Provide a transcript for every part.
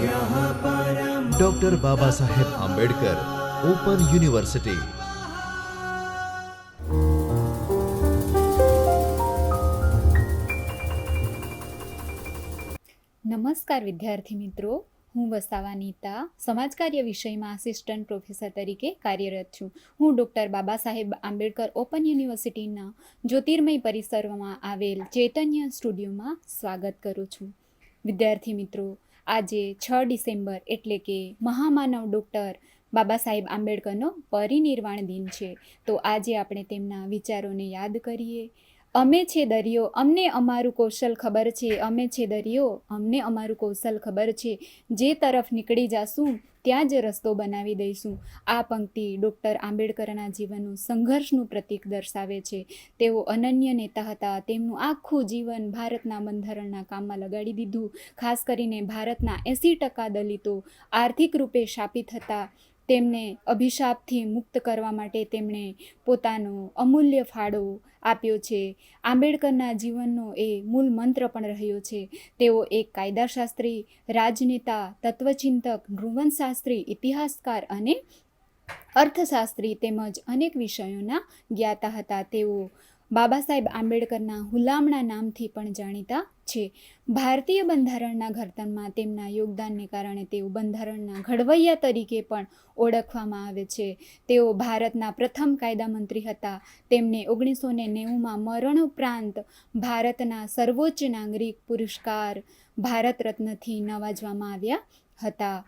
Doctor Baba Saheb Ambedkar open university નમસ્કાર વિદ્યાર્થી મિત્રો. હું વસાવા નીતા સમાજકાર્ય વિષયમાં આસિસ્ટન્ટ પ્રોફેસર તરીકે કાર્યરત છું. હું ડૉક્ટર બાબા સાહેબ આંબેડકર ઓપન યુનિવર્સિટીના જ્યોતિર્મય પરિસરમાં આવેલ ચૈતન્ય સ્ટુડિયોમાં સ્વાગત કરું છું. વિદ્યાર્થી મિત્રો આજે છ ડિસેમ્બર એટલે કે મહામાનવ ડૉક્ટર બાબા સાહેબ આંબેડકરનો પરિનિર્વાણ દિન છે. તો આજે આપણે તેમના વિચારોને યાદ કરીએ. અમે છે દરિયો, અમને અમારું કૌશલ ખબર છે, અમે છે દરિયો, અમને અમારું કૌશલ ખબર છે. જે તરફ નીકળી જાશું, ત્યાં જ રસ્તો બનાવી દઈશું. આ પંક્તિ ડૉક્ટર આંબેડકરના જીવનનું સંઘર્ષનું પ્રતીક દર્શાવે છે. તેઓ અનન્ય નેતા હતા. તેમનું આખું જીવન ભારતના બંધારણના કામમાં લગાડી દીધું. ખાસ કરીને ભારતના એંસી ટકા દલિતો આર્થિક રૂપે શાપિત હતા. તેમને અભિશાપથી મુક્ત કરવા માટે તેમણે પોતાનો અમૂલ્ય ફાળો આપ્યો છે. આંબેડકરના જીવનનો એ મૂળ મંત્ર પણ રહ્યો છે. તેઓ એક કાયદાશાસ્ત્રી, રાજનેતા, તત્વચિંતક નૃવનશાસ્ત્રી ઇતિહાસકાર અને અર્થશાસ્ત્રી તેમજ અનેક વિષયોના જ્ઞાતા હતા. તેઓ બાબા સાહેબ આંબેડકરના હુલામણા નામથી પણ જાણીતા છે. ભારતીય બંધારણના ઘડતરમાં તેમના યોગદાનને કારણે તેઓ બંધારણના ઘડવૈયા તરીકે પણ ઓળખવામાં આવે છે. તેઓ ભારતના પ્રથમ કાયદા મંત્રી હતા. તેમને ઓગણીસો ને નેવુંમાં મરણ ઉપરાંત ભારતના સર્વોચ્ચ નાગરિક પુરસ્કાર ભારત રત્નથી નવાજવામાં આવ્યા હતા.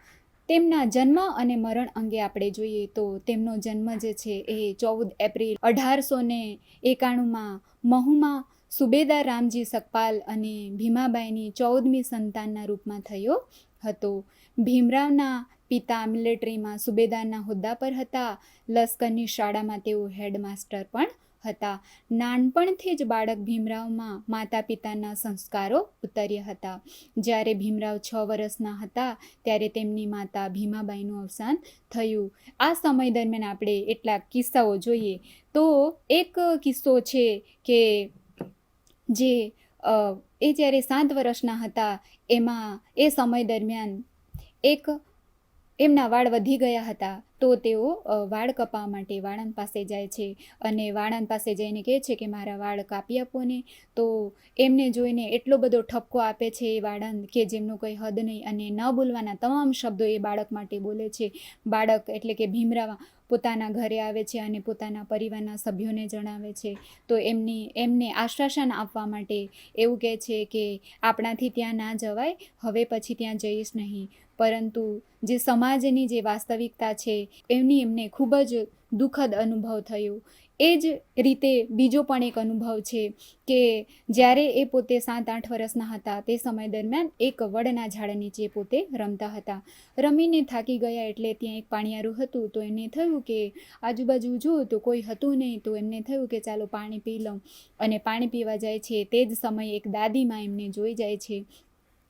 તેમના જન્મ અને મરણ અંગે આપણે જોઈએ તો તેમનો જન્મ જે છે એ ચૌદ એપ્રિલ અઢારસો ને એકાણુંમાં મહુમાં સુબેદાર રામજી સકપાલ અને ભીમાબાઈની ચૌદમી સંતાનના રૂપમાં થયો હતો. ભીમરાવના પિતા મિલિટરીમાં સુબેદારના હોદ્દા પર હતા. લશ્કરની શાળામાં તેઓ હેડમાસ્ટર પણ હતા. નાનપણથી જ બાળક ભીમરાવમાં માતા પિતાના સંસ્કારો ઉતર્યા હતા. જ્યારે ભીમરાવ છ વર્ષના હતા, ત્યારે તેમની માતા ભીમાબાઈનું અવસાન થયું. આ સમય દરમિયાન આપણે એટલા કિસ્સાઓ જોઈએ. તો એક કિસ્સો છે કે જે એ જ્યારે સાત વર્ષના હતા, એમાં એ સમય દરમિયાન એક એમના વાળ વધી ગયા હતા, તો તેઓ વાળ કપાવવા માટે વાળંદ પાસે જાય છે. અને વાળંદ પાસે જઈને કહે છે કે, મારા વાળ કાપી આપો ને. તો એમને જોઈને એટલો બધો ઠપકો આપે છે એ વાળંદ કે જેમનું કોઈ હદ નહીં અને ન બોલવાના તમામ શબ્દો એ બાળક માટે બોલે છે. બાળક એટલે કે ભીમરાવા પોતાના ઘરે આવે છે અને પોતાના પરિવારના સભ્યોને જણાવે છે. તો એમની, એમને આશ્વાસન આપવા માટે એવું કહે છે કે, આપણાથી ત્યાં ના જવાય, હવે પછી ત્યાં જઈશ નહીં. પરંતુ જે સમાજની જે વાસ્તવિકતા છે, એમની એમને ખૂબ જ દુઃખદ અનુભવ થયો. એ જ રીતે બીજો પણ એક અનુભવ છે કે જ્યારે એ પોતે સાત આઠ વર્ષના હતા, તે સમય દરમિયાન એક વડના ઝાડ નીચે પોતે રમતા હતા. રમીને થાકી ગયા એટલે ત્યાં એક પાણીયારું હતું, તો એને થયું કે આજુબાજુ જોયું તો કોઈ હતું નહીં, તો એમને થયું કે ચાલો પાણી પી લઉં. અને પાણી પીવા જાય છે, તે જ સમયે એક દાદીમાં એમને જોઈ જાય છે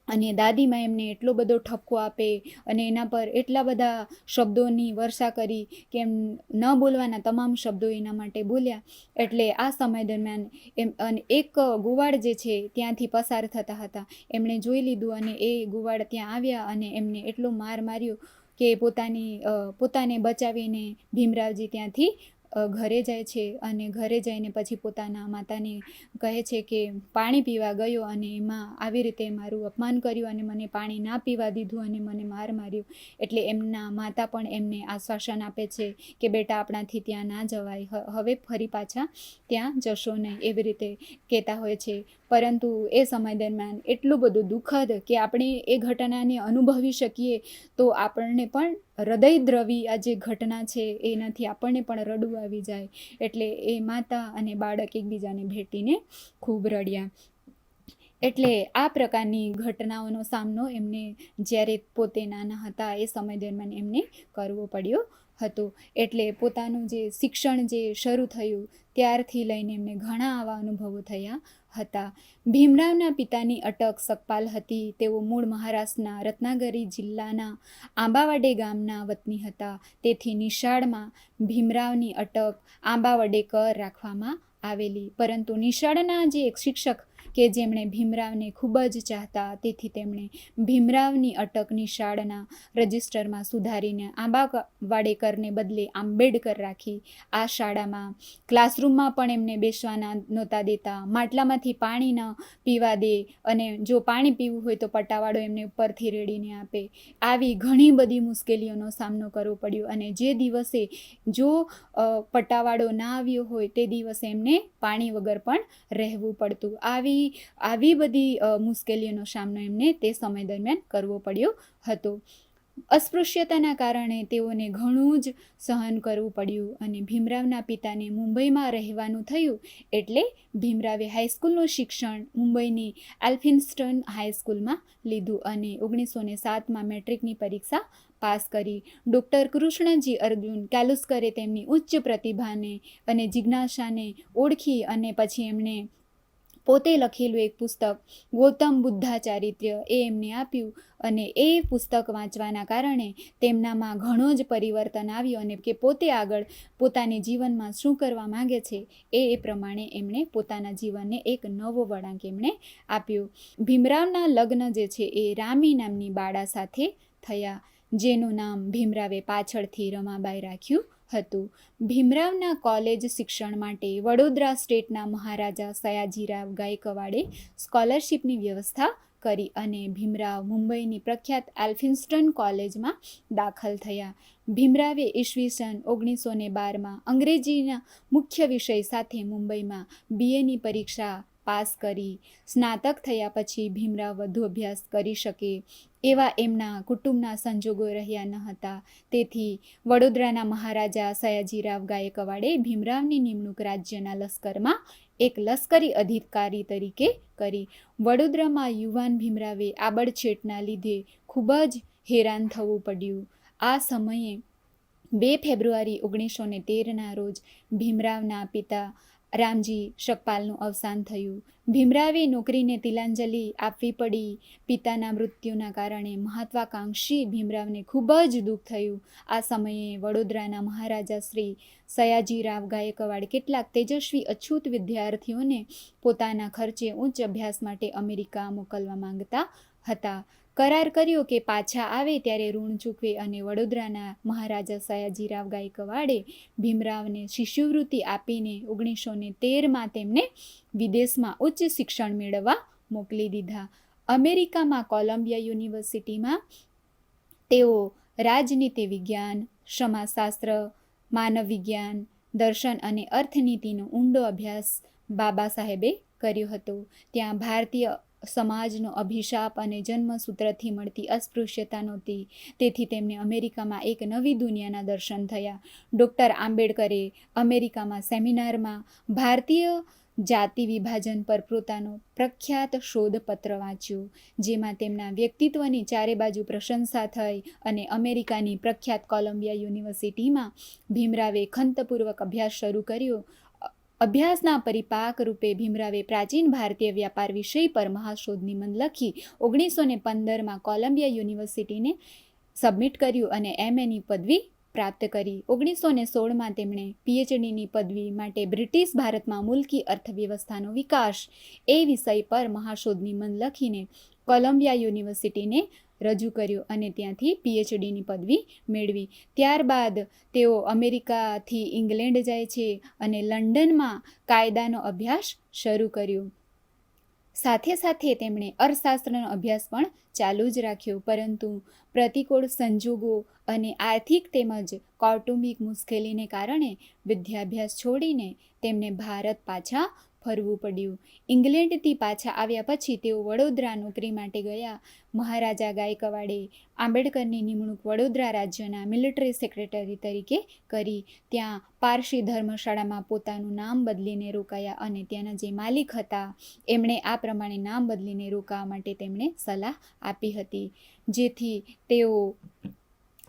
અને દાદીમાં એમને એટલો બધો ઠપકો આપે અને એના પર એટલા બધા શબ્દોની વર્ષા કરી કે એમ ન બોલવાના તમામ શબ્દો એના માટે બોલ્યા. એટલે આ સમય દરમિયાન એમ અને એક ગુવાડ જે છે ત્યાંથી પસાર થતા હતા. એમણે જોઈ લીધું અને એ ગુવાડ ત્યાં આવ્યા અને એમને એટલો માર માર્યો કે પોતાની પોતાને બચાવીને ભીમરાવજી ત્યાંથી ઘરે જાય છે અને ઘરે જઈને પછી પોતાના માતાને કહે છે કે પાણી પીવા ગયો અને એમાં આવી રીતે મારું અપમાન કર્યું અને મને પાણી ના પીવા દીધું અને મને માર માર્યો. એટલે એમના માતા પણ એમને આશ્વાસન આપે છે કે બેટા આપણાથી ત્યાં ના જવાય. હવે ફરી પાછા ત્યાં જશો નહીં એવી રીતે કહેતા હોય છે. પરંતુ એ સમય દરમિયાન એટલું બધું દુઃખદ કે આપણે એ ઘટનાને અનુભવી શકીએ તો આપણને પણ હૃદયદ્રવી આ જે ઘટના છે એનાથી આપણને પણ રડવું આવી જાય. એટલે એ માતા અને બાળક એકબીજાને ભેટીને ખૂબ રડ્યા. એટલે આ પ્રકારની ઘટનાઓનો સામનો એમને જ્યારે પોતે નાના હતા એ સમય દરમિયાન એમને કરવો પડ્યો હતો. એટલે પોતાનું જે શિક્ષણ જે શરૂ થયું, ત્યારથી લઈને એમને ઘણા આવા અનુભવો થયા હતા. ભીમરાવના પિતાની અટક સકપાલ હતી. તેઓ મૂળ મહારાષ્ટ્રના રત્નાગરી જિલ્લાના આંબાવાડે ગામના વતની હતા. તેથી નિશાળમાં ભીમરાવની અટક આંબાવડેકર રાખવામાં આવેલી. પરંતુ નિશાળના જે એક શિક્ષક કે જેમણે ભીમરાવને ખૂબ જ ચાહતા, તેથી તેમણે ભીમરાવની અટક નિશાળના રજિસ્ટરમાં સુધારીને આંબા વાડેકરને બદલે આંબેડકર રાખી આ શાળામાં ક્લાસરૂમમાં પણ એમને બેસવાના નહોતા દેતા. માટલામાંથી પાણી ન પીવા દે અને જો પાણી પીવું હોય તો પટાવાળો એમને ઉપરથી રેડીને આપે. આવી ઘણી બધી મુશ્કેલીઓનો સામનો કરવો પડ્યો અને જે દિવસે જો પટાવાળો ના આવ્યો હોય તે દિવસે એમને પાણી વગર પણ રહેવું પડતું. આવી આવી બધી મુશ્કેલીઓનો સામનો એમને તે સમય દરમિયાન કરવો પડ્યો હતો. અસ્પૃશ્યતાના કારણે તેઓને ઘણું જ સહન કરવું પડ્યું અને ભીમરાવના પિતાને મુંબઈમાં રહેવાનું થયું એટલે ભીમરાવે હાઈસ્કૂલનું શિક્ષણ મુંબઈની એલ્ફિન્સ્ટન હાઈસ્કૂલમાં લીધું અને ઓગણીસો ને સાતમાં મેટ્રિકની પરીક્ષા પાસ કરી. ડૉક્ટર કૃષ્ણજી અર્જુન કેલુસ્કરે તેમની ઉચ્ચ પ્રતિભાને અને જિજ્ઞાસાને ઓળખી અને પછી એમણે પોતે લખેલું એક પુસ્તક, ગૌતમ બુદ્ધા ચારિત્ર્ય એ એમને આપ્યું અને એ પુસ્તક વાંચવાના કારણે તેમનામાં ઘણો જ પરિવર્તન આવ્યું અને કે પોતે આગળ પોતાની જીવનમાં શું કરવા માંગે છે, એ એ પ્રમાણે એમણે પોતાના જીવનને એક નવો વળાંક એમણે આપ્યો. ભીમરાવના લગ્ન જે છે, એ રામી નામની બાળા સાથે થયા, જેનું નામ ભીમરાવે પાછળથી રમાબાઈ રાખ્યું. હતું. ભીમરાવના કોલેજ શિક્ષણ માટે વડોદરા સ્ટેટના મહારાજા સયાજીરાવ ગાયકવાડે સ્કોલરશિપની વ્યવસ્થા કરી અને ભીમરાવ મુંબઈની પ્રખ્યાત એલ્ફિન્સ્ટન કોલેજમાં દાખલ થયા. ભીમરાવે ઈસવીસન ઓગણીસો ને બારમાં અંગ્રેજીના મુખ્ય વિષય સાથે મુંબઈમાં બીએની પરીક્ષા પાસ કરી, સ્નાતક થયા પછી ભીમરાવ વધુ અભ્યાસ કરી શકે એવા એમના કુટુંબના સંજોગો રહ્યા ન હતા. તેથી વડોદરાના મહારાજા સયાજીરાવ ગાયકવાડે ભીમરાવની નિમણૂક રાજ્યના લશ્કરમાં એક લશ્કરી અધિકારી તરીકે કરી. વડોદરામાં યુવાન ભીમરાવે આબડછેટના લીધે ખૂબ જ હેરાન થવું પડ્યું. આ સમયે બે ફેબ્રુઆરી ઓગણીસો ને તેરના રોજ ભીમરાવના પિતા રામજી શકપાલનું અવસાન થયું. ભીમરાવે નોકરીને તિલાંજલિ આપવી પડી. પિતાના મૃત્યુના કારણે મહત્વાકાંક્ષી ભીમરાવને ખૂબ જ દુઃખ થયું. આ સમયે વડોદરાના મહારાજા શ્રી સયાજીરાવ ગાયકવાડ કેટલાક તેજસ્વી, અછૂત વિદ્યાર્થીઓને પોતાના ખર્ચે ઉચ્ચ અભ્યાસ માટે અમેરિકા મોકલવા માંગતા હતા. કરાર કર્યો કે પાછા આવે ત્યારે ઋણ ચૂકવે અને વડોદરાના મહારાજા સયાજીરાવ ગાયકવાડે ભીમરાવને શિષ્યવૃત્તિ આપીને ઓગણીસો ને તેરમાં તેમને વિદેશમાં ઉચ્ચ શિક્ષણ મેળવવા મોકલી દીધા. અમેરિકામાં કોલંબિયા યુનિવર્સિટીમાં તેઓ રાજનીતિ વિજ્ઞાન, સમાજશાસ્ત્ર, માનવ વિજ્ઞાન, દર્શન અને અર્થનીતિનો ઊંડો અભ્યાસ બાબા સાહેબે કર્યો હતો. ત્યાં ભારતીય સમાજનો અભિશાપ અને જન્મસૂત્રથી મળતી અસ્પૃશ્યતા નહોતી તેથી તેમને અમેરિકામાં એક નવી દુનિયાના દર્શન થયા. ડૉક્ટર આંબેડકરે અમેરિકામાં સેમિનારમાં ભારતીય જાતિ વિભાજન પર પોતાનો પ્રખ્યાત શોધપત્ર વાંચ્યું, જેમાં તેમના વ્યક્તિત્વની ચારે બાજુ પ્રશંસા થઈ અને અમેરિકાની પ્રખ્યાત કોલંબિયા યુનિવર્સિટીમાં ભીમરાવે ખંતપૂર્વક અભ્યાસ શરૂ કર્યો. અભ્યાસના પરિપાક રૂપે ભીમરાવે પ્રાચીન ભારતીય વ્યાપાર વિષય પર મહાશોધ નિબંધ લખી ઓગણીસો ને પંદરમાં કોલંબિયા યુનિવર્સિટીને સબમિટ કર્યું અને એમએની પદવી પ્રાપ્ત કરી. ઓગણીસો ને સોળમાં તેમણે પીએચડીની પદવી માટે બ્રિટિશ ભારતમાં મુલકી અર્થવ્યવસ્થાનો વિકાસ એ વિષય પર મહાશોધ નિબંધ લખીને કોલંબિયા યુનિવર્સિટીને રજૂ કર્યો અને ત્યાંથી પીએચડીની પદવી મેળવી. ત્યારબાદ તેઓ અમેરિકાથી ઇંગ્લેન્ડ જાય છે અને લંડનમાં કાયદાનો અભ્યાસ શરૂ કર્યો. સાથે સાથે તેમણે અર્થશાસ્ત્રનો અભ્યાસ પણ ચાલુ જ રાખ્યો. પરંતુ પ્રતિકૂળ સંજોગો અને આર્થિક તેમજ કૌટુંબિક મુશ્કેલીને કારણે વિદ્યાભ્યાસ છોડીને તેમને ભારત પાછા ફરવું પડ્યું. ઇંગ્લેન્ડથી પાછા આવ્યા પછી તેઓ વડોદરા નોકરી માટે ગયા. મહારાજા ગાયકવાડે આંબેડકરની નિમણૂક વડોદરા રાજ્યના મિલિટરી સેક્રેટરી તરીકે કરી. ત્યાં પારસી ધર્મશાળામાં પોતાનું નામ બદલીને રોકાયા અને ત્યાંના જે માલિક હતા, એમણે આ પ્રમાણે નામ બદલીને રોકાવા માટે તેમણે સલાહ આપી હતી. જેથી તેઓ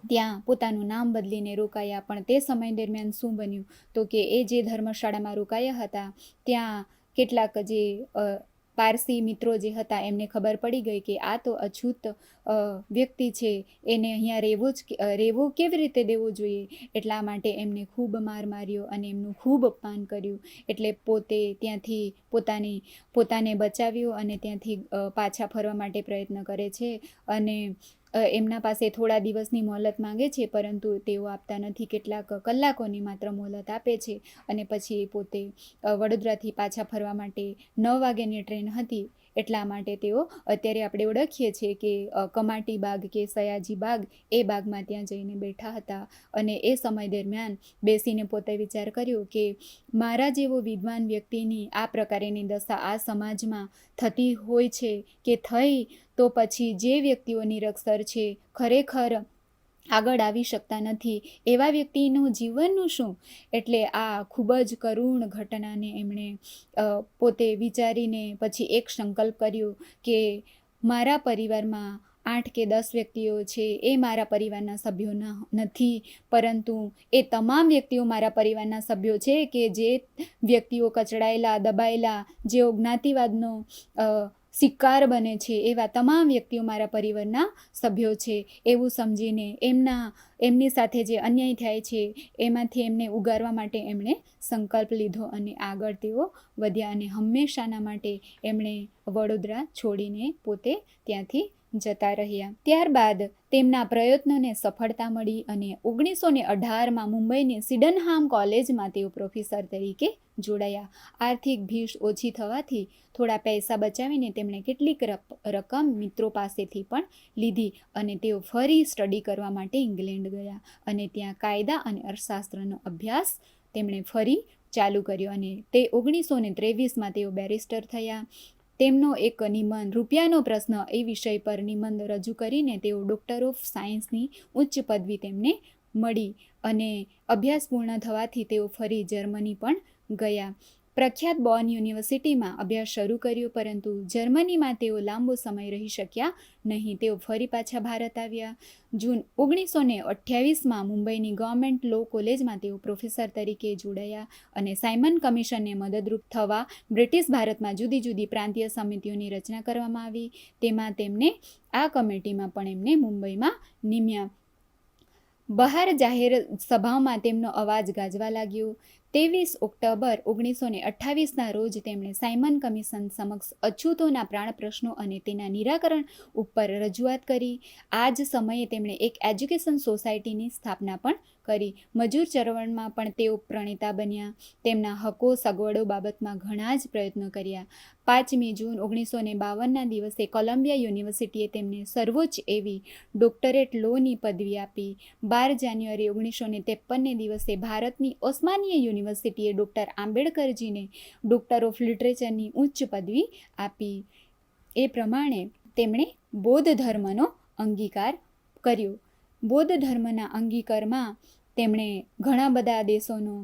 ત્યાં પોતાનું નામ બદલીને રોકાયા, પણ તે સમય દરમિયાન શું બન્યું? તો કે એ જે ધર્મશાળામાં રોકાયા હતા, ત્યાં કેટલાક જે પારસી મિત્રો જે હતા, એમને ખબર પડી ગઈ કે આ તો અછૂત વ્યક્તિ છે, એને અહીંયા રહેવું જ રહેવું કેવી રીતે દેવું જોઈએ? એટલા માટે એમને ખૂબ માર માર્યો અને એમનું ખૂબ અપમાન કર્યું. એટલે પોતે ત્યાંથી પોતાની, પોતાને બચાવ્યો અને ત્યાંથી પાછા ફરવા માટે પ્રયત્ન કરે છે અને એમના પાસે થોડા દિવસની મોહલત માંગે છે, પરંતુ તેઓ આપતા નથી. કેટલાક કલાકોની માત્ર મોહલત આપે છે અને પછી પોતે વડોદરાથી પાછા ફરવા માટે નવ વાગ્યાની ટ્રેન હતી. એટલા માટે તેઓ અત્યારે આપણે ઓળખીએ છીએ કે કમાટી બાગ કે સયાજી બાગ એ બાગમાં ત્યાં જઈને બેઠા હતા અને એ સમય દરમિયાન બેસીને પોતે વિચાર કર્યો કે મારા જેવો વિદ્વાન વ્યક્તિની આ પ્રકારેની દશા આ સમાજમાં થતી હોય છે કે થઈ તો પછી જે વ્યક્તિઓ નિરક્ષર છે ખરેખર આગળ આવી શકતા નથી. એવા વ્યક્તિનું જીવનનું શું? એટલે આ ખૂબ જ કરુણ ઘટનાને એમણે પોતે વિચારીને પછી એક સંકલ્પ કર્યો કે મારા પરિવારમાં આઠ કે દસ વ્યક્તિઓ છે, એ મારા પરિવારના સભ્યો નથી. પરંતુ એ તમામ વ્યક્તિઓ મારા પરિવારના સભ્યો છે કે જે વ્યક્તિઓ કચડાયેલા, દબાયેલા, જેઓ જ્ઞાતિવાદનો શિકાર બને છે એવા તમામ વ્યક્તિઓ મારા પરિવારના સભ્યો છે. એવું સમજીને એમના, એમની સાથે જે અન્યાય થાય છે, એમાંથી એમને ઉગારવા માટે એમણે સંકલ્પ લીધો અને આગળ તેઓ વધ્યા અને હંમેશાના માટે એમણે વડોદરા છોડીને પોતે ત્યાંથી જતા રહ્યા. ત્યારબાદ તેમના પ્રયત્નોને સફળતા મળી અને ઓગણીસો ને અઢારમાં મુંબઈની સિડનહામ કોલેજમાં તેઓ પ્રોફેસર તરીકે જોડાયા. આર્થિક ભીષ ઓછી થવાથી થોડા પૈસા બચાવીને તેમણે કેટલીક રકમ મિત્રો પાસેથી પણ લીધી અને તેઓ ફરી સ્ટડી કરવા માટે ઇંગ્લેન્ડ ગયા અને ત્યાં કાયદા અને અર્થશાસ્ત્રનો અભ્યાસ તેમણે ફરી ચાલુ કર્યો અને તે ઓગણીસો ને ત્રેવીસમાં તેઓ બેરિસ્ટર થયા. તેમનો એક નિબંધ, રૂપિયાનો પ્રશ્ન એ વિષય પર નિબંધ રજૂ કરીને તેઓ ડૉક્ટર ઓફ સાયન્સની ઉચ્ચ પદવી તેમને મળી અને અભ્યાસ પૂર્ણ થવાથી તેઓ ફરી જર્મની પણ ગયા. પ્રખ્યાત બોર્ન યુનિવર્સિટીમાં અભ્યાસ શરૂ કર્યો, પરંતુ જર્મનીમાં તેઓ લાંબો સમય રહી શક્યા નહીં. તેઓ ફરી પાછા ભારત આવ્યા. જૂન ઓગણીસો ને અઠ્યાવીસમાં મુંબઈની ગવર્મેન્ટ લો કોલેજમાં તેઓ પ્રોફેસર તરીકે જોડાયા અને સાયમન કમિશનને મદદરૂપ થવા બ્રિટિશ ભારતમાં જુદી જુદી પ્રાંતીય સમિતિઓની રચના કરવામાં આવી. તેમાં તેમને આ કમિટીમાં પણ એમને મુંબઈમાં નિમ્યા. બહાર જાહેર સભાઓમાં તેમનો અવાજ ગાજવા લાગ્યો. ત્રેવીસ ઓક્ટોબર ઓગણીસો ને અઠ્ઠાવીસના રોજ તેમણે સાયમન કમિશન સમક્ષ અછૂતોના પ્રાણ પ્રશ્નો અને તેના નિરાકરણ ઉપર રજૂઆત કરી. આ જ સમયે તેમણે એક એજ્યુકેશન સોસાયટીની સ્થાપના પણ કરી. મજૂર ચળવળમાં પણ તેઓ પ્રણેતા બન્યા. તેમના હકો સગવડો બાબતમાં ઘણા જ પ્રયત્નો કર્યા. પાંચમી જૂન ઓગણીસો ને બાવનના દિવસે કોલંબિયા યુનિવર્સિટીએ તેમને સર્વોચ્ચ એવી ડોક્ટરેટ લોની પદવી આપી. બાર જાન્યુઆરી ઓગણીસો ને ત્રેપનને દિવસે ભારતની ઓસ્માનીય યુનિવર્સિટીએ ડૉક્ટર આંબેડકરજીને ડૉક્ટર ઓફ લિટરેચરની ઉચ્ચ પદવી આપી. એ પ્રમાણે તેમણે બૌદ્ધ ધર્મનો અંગીકાર કર્યો. બૌદ્ધ ધર્મના અંગીકારમાં તેમણે ઘણા બધા દેશોનો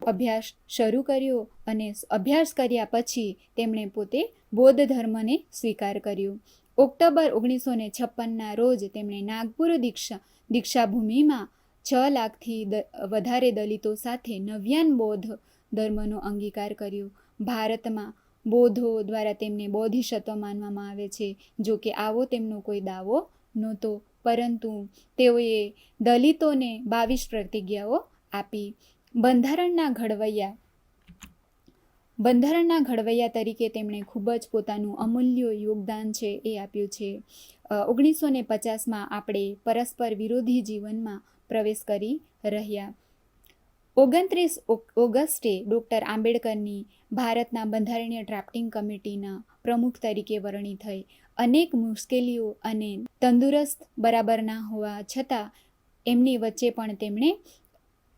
અભ્યાસ શરૂ કર્યો અને અભ્યાસ કર્યા પછી તેમણે પોતે બૌદ્ધ ધર્મને સ્વીકાર કર્યો. ઓક્ટોબર ઓગણીસો ને છપ્પનના રોજ તેમણે નાગપુર દીક્ષા, દીક્ષાભૂમિમાં છ લાખથી વધારે દલિતો સાથે નવ્યાન બૌદ્ધ ધર્મનો અંગીકાર કર્યો. ભારતમાં બૌદ્ધો દ્વારા તેમને બોધિસત્વ માનવામાં આવે છે. જો કે આવો તેમનો કોઈ દાવો નહોતો પરંતુ તેઓએ દલિતોને બાવીસ પ્રતિજ્ઞાઓ આપી. બંધારણના ઘડવૈયા બંધારણના ઘડવૈયા તરીકે તેમણે ખૂબ જ પોતાનું અમૂલ્ય યોગદાન છે એ આપ્યું છે. ઓગણીસો ને પચાસમાં આપણે પરસ્પર વિરોધી જીવનમાં પ્રવેશ કરી રહ્યા. ઓગણત્રીસ ઓગસ્ટે ડૉક્ટર આંબેડકરની ભારતના બંધારણીય ડ્રાફ્ટિંગ કમિટીના પ્રમુખ તરીકે વરણી થઈ. અનેક મુશ્કેલીઓ અને તંદુરસ્ત બરાબર ના હોવા છતાં એમની વચ્ચે પણ તેમણે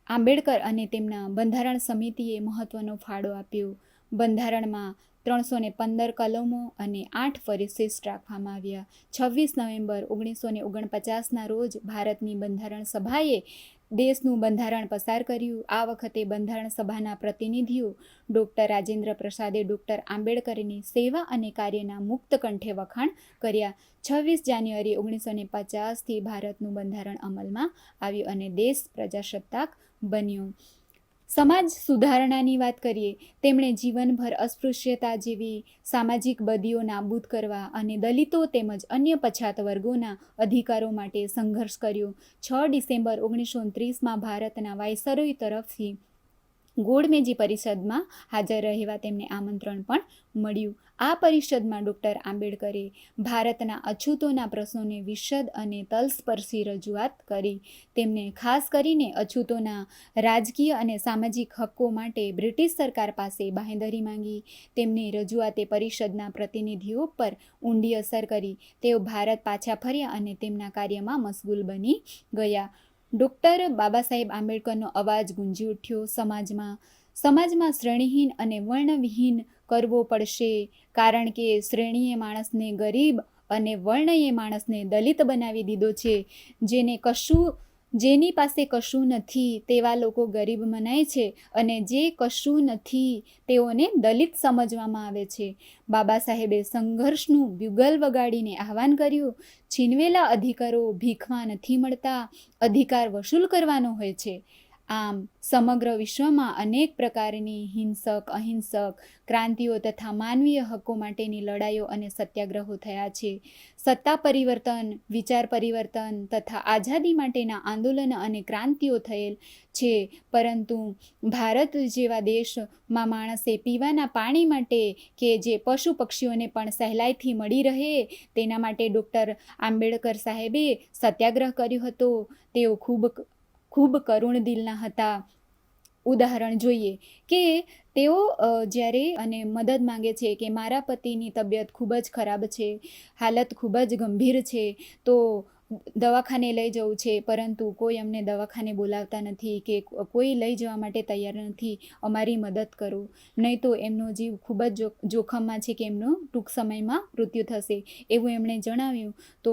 આંબેડકર અને તેમના બંધારણ સમિતિએ મહત્ત્વનો ફાળો આપ્યો. બંધારણમાં ત્રણસો ને પંદર કલમો અને આઠ પરિશિષ્ટ રાખવામાં આવ્યા. છવ્વીસ નવેમ્બર ઓગણીસો ને ઓગણપચાસના રોજ ભારતની બંધારણ સભાએ દેશનું બંધારણ પસાર કર્યું. આ વખતે બંધારણ સભાના પ્રતિનિધિઓ ડૉક્ટર રાજેન્દ્ર પ્રસાદે ડૉક્ટર આંબેડકરની સેવા અને કાર્યના મુક્ત કંઠે વખાણ કર્યા. છવ્વીસ જાન્યુઆરી ઓગણીસો ને પચાસથી ભારતનું બંધારણ અમલમાં આવ્યું અને દેશ પ્રજાસત્તાક બન્યો. સમાજ સુધારણાની વાત કરીએ, તેમણે જીવનભર અસ્પૃશ્યતા જેવી સામાજિક બદીઓ નાબૂદ કરવા અને દલિતો તેમજ અન્ય પછાત વર્ગોના અધિકારો માટે સંઘર્ષ કર્યો. છ ડિસેમ્બર ઓગણીસો ત્રીસમાં ભારતના વાયસરોય તરફથી ગોળમેજી પરિષદમાં હાજર રહેવા તેમને આમંત્રણ પણ મળ્યું. આ પરિષદમાં ડૉક્ટર આંબેડકરે ભારતના અછૂતોના પ્રશ્નોને વિશદ અને તલસ્પર્શી રજૂઆત કરી. તેમને ખાસ કરીને અછૂતોના રાજકીય અને સામાજિક હક્કો માટે બ્રિટિશ સરકાર પાસે બાંહેધરી માંગી. તેમની રજૂઆતે પરિષદના પ્રતિનિધિઓ પર ઊંડી અસર કરી. તેઓ ભારત પાછા ફર્યા અને તેમના કાર્યમાં મશગુલ બની ગયા. ડૉક્ટર બાબા સાહેબ આંબેડકરનો અવાજ ગુંજી ઉઠ્યો. સમાજમાં સમાજમાં શ્રેણીહીન અને વર્ણવિહીન કરવો પડશે, કારણ કે શ્રેણીએ માણસને ગરીબ અને વર્ણએ માણસને દલિત બનાવી દીધો છે, જેને કશું જેની પાસે કશું નથી તેવા લોકો ગરીબ મનાય છે અને જે કશું નથી તેઓને દલિત સમજવામાં આવે છે. બાબા સાહેબે સંઘર્ષનું બ્યુગલ વગાડીને આહવાન કર્યું, છીનવેલા અધિકારો ભીખમાં નથી મળતા, અધિકાર વસૂલ કરવાનો હોય છે. આમ, સમગ્ર વિશ્વમાં અનેક પ્રકારની હિંસક, અહિંસક ક્રાંતિઓ તથા માનવીય હક્કો માટેની લડાઈઓ અને સત્યાગ્રહો થયા છે. સત્તા પરિવર્તન, વિચાર પરિવર્તન તથા આઝાદી માટેના આંદોલન અને ક્રાંતિઓ થયેલ છે. પરંતુ ભારત જેવા દેશમાં માણસે પીવાના પાણી માટે કે જે પશુ પક્ષીઓને પણ સહેલાઈથી મળી રહે તેના માટે ડૉક્ટર આંબેડકર સાહેબે સત્યાગ્રહ કર્યો હતો. તેઓ ખૂબ ખૂબ કરુણ દિલના હતા. ઉદાહરણ જોઈએ કે તેઓ જ્યારે અને મદદ માંગે છે કે મારા પતિની તબિયત ખૂબ જ ખરાબ છે, હાલત ખૂબ જ ગંભીર છે, તો દવાખાને લઈ જવું છે, પરંતુ કોઈ અમને દવાખાને બોલાવતા નથી કે કોઈ લઈ જવા માટે તૈયાર નથી, અમારી મદદ કરો. નહીં તો એમનો જીવ ખૂબ જ, જોખમમાં છે કે એમનું ટૂંક સમયમાં મૃત્યુ થશે. એવું એમણે જણાવ્યું. તો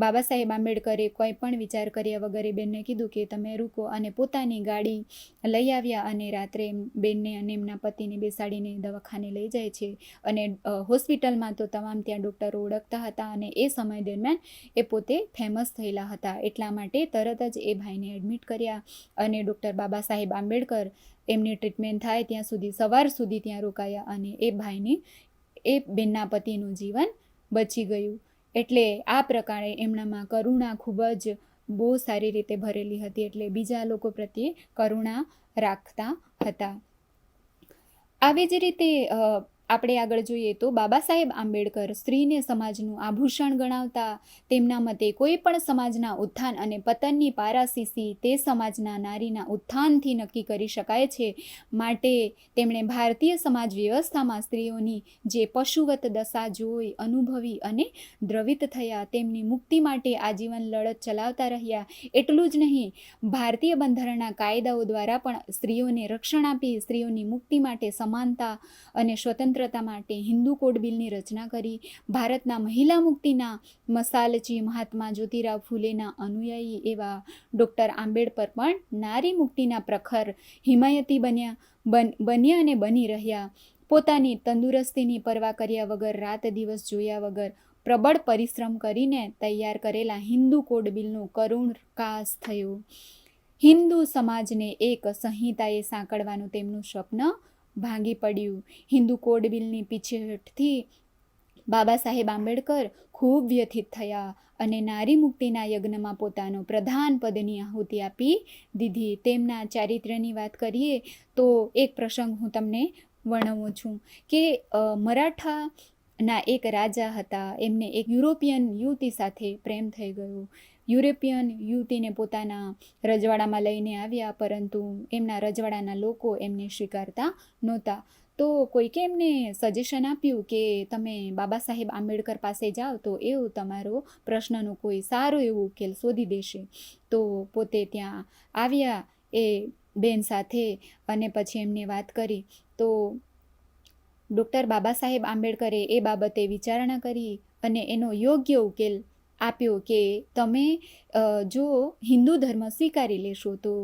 બાબા સાહેબ આંબેડકરે કોઈ પણ વિચાર કર્યા વગર એ બેનને કીધું કે તમે રૂકો અને પોતાની ગાડી લઈ આવ્યા અને રાત્રે બેનને અને એમના પતિને બેસાડીને દવાખાને લઈ જાય છે. અને હોસ્પિટલમાં તો તમામ ત્યાં ડૉક્ટરો ઓળખતા હતા અને એ સમય દરમિયાન એ પોતે ફેમસ થયેલા હતા. એટલા માટે તરત જ એ ભાઈને એડમિટ કર્યા અને ડૉક્ટર બાબા સાહેબ આંબેડકર એમની ટ્રીટમેન્ટ થાય ત્યાં સુધી, સવાર સુધી ત્યાં રોકાયા અને એ ભાઈને, એ બેનના પતિનું જીવન બચી ગયું. એટલે આ પ્રકારે એમનામાં કરુણા ખૂબ જ બહુ સારી રીતે ભરેલી હતી એટલે બીજા લોકો પ્રત્યે કરુણા રાખતા હતા. આવી જ રીતે આપણે આગળ જોઈએ તો બાબા સાહેબ આંબેડકર સ્ત્રીને સમાજનું આભૂષણ ગણાવતા, તેમના મતે કોઈ પણ સમાજના ઉત્થાન અને પતનની પારાસીસી તે સમાજના નારીના ઉત્થાનથી નક્કી કરી શકાય છે. માટે તેમણે ભારતીય સમાજ વ્યવસ્થામાં સ્ત્રીઓની જે પશુવત દશા જોઈ, અનુભવી અને દ્રવિત થયા, તેમની મુક્તિ માટે આજીવન લડત ચલાવતા રહ્યા, એટલું જ નહીં, ભારતીય બંધારણના કાયદાઓ દ્વારા પણ સ્ત્રીઓને રક્ષણ આપી, સ્ત્રીઓની મુક્તિ માટે સમાનતા અને સ્વતંત્રતા માટે હિન્દુ કોડ બિલની રચના કરી. ભારતના મહિલા મુક્તિના મસાલચી મહાત્મા જ્યોતિરાવ ફૂલેના અનુયાયી એવા ડૉક્ટર આંબેડકર પણ નારી મુક્તિના પ્રખર હિમાયતી બન્યા બન્યા અને બની રહ્યા. પોતાની તંદુરસ્તીની પરવા કર્યા વગર, રાત દિવસ જોયા વગર પ્રબળ પરિશ્રમ કરીને તૈયાર કરેલા હિન્દુ કોડ બિલનો કરુણ કાસ થયો. હિન્દુ સમાજને એક સંહિતાએ સાંકળવાનું તેમનું સ્વપ્ન ભાંગી પડ્યું. હિન્દુ કોડ બિલની પીછેહઠથી બાબા સાહેબ આંબેડકર ખૂબ વ્યથિત થયા અને નારી મુક્તિના યજ્ઞમાં પોતાનો પ્રધાન પદની આહુતિ આપી દીધી. તેમના ચારિત્ર્યની વાત કરીએ તો એક પ્રસંગ હું તમને વર્ણવું છું કે મરાઠા મરાઠાના એક રાજા હતા. એમને એક યુરોપિયન યુવતી સાથે પ્રેમ થઈ ગયો. યુરોપિયન યુવતીને પોતાના રજવાડામાં લઈને આવ્યા, પરંતુ એમના રજવાડાના લોકો એમને સ્વીકારતા નહોતા. તો કોઈકે એમને સજેશન આપ્યું કે તમે બાબા સાહેબ આંબેડકર પાસે જાઓ, તો એવું તમારો પ્રશ્નનો કોઈ સારો એવો ઉકેલ શોધી દેશે. તો પોતે ત્યાં આવ્યા એ બેન સાથે અને પછી એમને વાત કરી. તો ડૉક્ટર બાબા સાહેબ આંબેડકરે એ બાબતે વિચારણા કરી અને એનો યોગ્ય ઉકેલ આપ્યો કે તમે જો હિન્દુ ધર્મ સ્વીકારી લેશો તો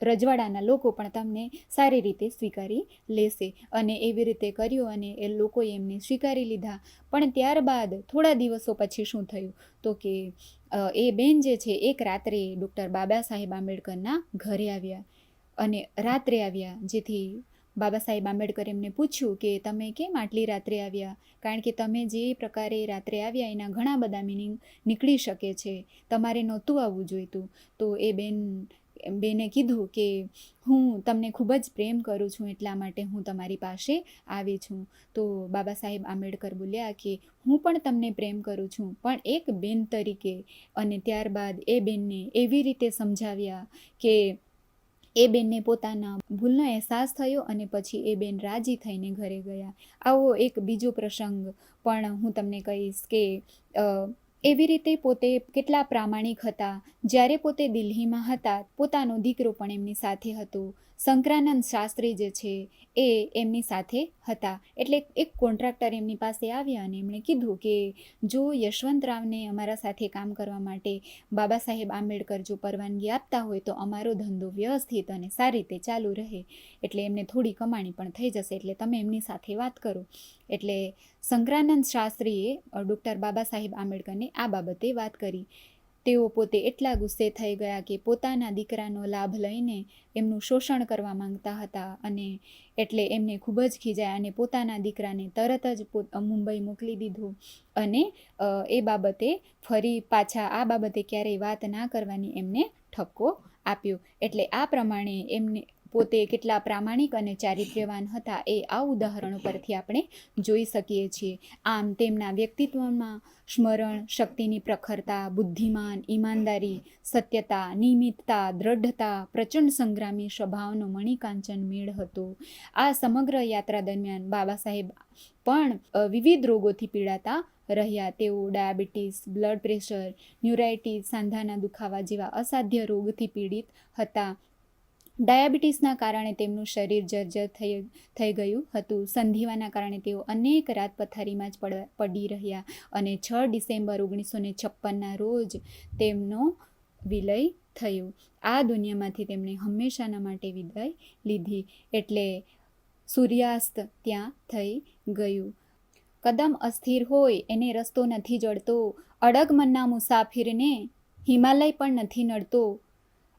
રજવાડાના લોકો પણ તમને સારી રીતે સ્વીકારી લેશે અને એવી રીતે કર્યું અને એ લોકોએ એમને સ્વીકારી લીધા. પણ ત્યારબાદ થોડા દિવસો પછી શું થયું? તો કે એ બેન જે છે એક રાત્રે ડૉક્ટર બાબા સાહેબ આંબેડકરના ઘરે આવ્યા અને રાત્રે આવ્યા. જેથી બાબા સાહેબ આંબેડકર એમને પૂછ્યું કે તમે કેમ આટલી રાત્રે આવ્યા? કારણ કે તમે જે પ્રકારે રાત્રે આવ્યા એના ઘણા બધા મિનિંગ નીકળી શકે છે. તમારે નહોતું આવવું જોઈતું. તો એ બેન, બેને કીધું કે હું તમને ખૂબ જ પ્રેમ કરું છું, એટલા માટે હું તમારી પાસે આવી છું. તો બાબા સાહેબ આંબેડકર બોલ્યા કે હું પણ તમને પ્રેમ કરું છું, પણ એક બેન તરીકે. અને ત્યારબાદ એ બેનને એવી રીતે સમજાવ્યા કે એ બેનને પોતાના ભૂલનો અહેસાસ થયો અને પછી એ બેન રાજી થઈને ઘરે ગયા. આવો એક બીજો પ્રસંગ પણ હું તમને કહીશ કે એવી રીતે પોતે કેટલા પ્રામાણિક હતા. જ્યારે પોતે દિલ્હીમાં હતા, પોતાનો દીકરો પણ એમની સાથે હતો. શંકરાનંદ શાસ્ત્રી જે છે એ એમની સાથે હતા. એટલે એક કોન્ટ્રાક્ટર એમની પાસે આવ્યા અને એમણે કીધું કે, જો યશવંતરાવને અમારા સાથે કામ કરવા માટે બાબા સાહેબ આંબેડકર જો પરવાનગી આપતા હોય તો અમારો ધંધો વ્યવસ્થિત અને સારી રીતે ચાલુ રહે. એટલે એમને થોડી કમાણી પણ થઈ જશે. એટલે તમે એમની સાથે વાત કરો. એટલે શંકરાનંદ શાસ્ત્રીએ ડૉક્ટર બાબા સાહેબ આંબેડકરને આ બાબતે વાત કરી. તેઓ પોતે એટલા ગુસ્સે થઈ ગયા કે પોતાના દીકરાનો લાભ લઈને એમનું શોષણ કરવા માંગતા હતા અને એટલે એમને ખૂબ જ ખીજાયા અને પોતાના દીકરાને તરત જ મુંબઈ મોકલી દીધું. અને એ બાબતે ફરી પાછા આ બાબતે ક્યારેય વાત ના કરવાની એમને ઠપકો આપ્યો. એટલે આ પ્રમાણે એમને પોતે કેટલા પ્રામાણિક અને ચારિત્ર્યવાન હતા એ આ ઉદાહરણો પરથી આપણે જોઈ શકીએ છીએ. આમ તેમના વ્યક્તિત્વમાં સ્મરણ, શક્તિની પ્રખરતા, બુદ્ધિમાન, ઈમાનદારી, સત્યતા, નિયમિતતા, દ્રઢતા, પ્રચંડ સંગ્રામી સ્વભાવનો મણિકાંચન મેળ હતો. આ સમગ્ર યાત્રા દરમિયાન બાબા સાહેબ પણ વિવિધ રોગોથી પીડાતા રહ્યા. તેઓ ડાયાબિટીસ, બ્લડ પ્રેશર ન્યુરાઇટીસ સાંધાના દુખાવા જેવા અસાધ્ય રોગથી પીડિત હતા. ડાયાબિટીસના કારણે તેમનું શરીર જર્જર થઈ થઈ ગયું હતું. સંધિવાના કારણે તેઓ અનેક રાત પથારીમાં જ પડ રહ્યા અને છ ડિસેમ્બર ઓગણીસો ને છપ્પનના રોજ તેમનો વિલય થયો. આ દુનિયામાંથી તેમણે હંમેશાના માટે વિદાય લીધી એટલે સૂર્યાસ્ત ત્યાં થઈ ગયું. કદમ અસ્થિર હોય, એને રસ્તો નથી જડતો. અડગ મનના મુસાફિરને હિમાલય પણ નથી નડતો.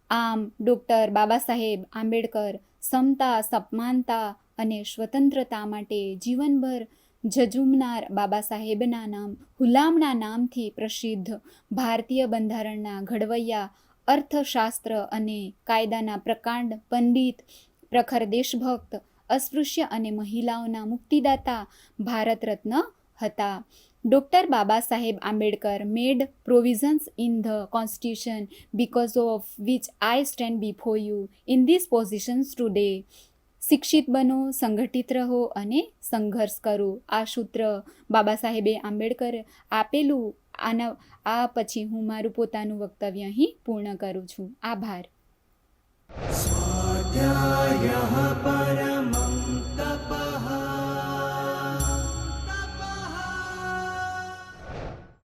આમ ડૉક્ટર બાબા સાહેબ આંબેડકર સમતા, સપમાનતા અને સ્વતંત્રતા માટે જીવનભર ઝઝુમનાર બાબા સાહેબના નામ હુલામણા નામથી પ્રસિદ્ધ ભારતીય બંધારણના ઘડવૈયા, અર્થશાસ્ત્ર અને કાયદાના પ્રકાંડ પંડિત, પ્રખર દેશભક્ત, અસ્પૃશ્ય અને મહિલાઓના મુક્તિદાતા ભારત રત્ન હતા. Dr. Baba Saheb Ambedkar made provisions in the Constitution because of which I stand before you in these positions today. શિક્ષિત બનો સંગઠિત રહો અને સંઘર્ષ કરો આ સૂત્ર બાબા સાહેબે આંબેડકર આપેલું આના આ પછી હું મારું પોતાનું વક્તવ્ય અહીં પૂર્ણ કરું છું આભાર સ્વાધ્યાય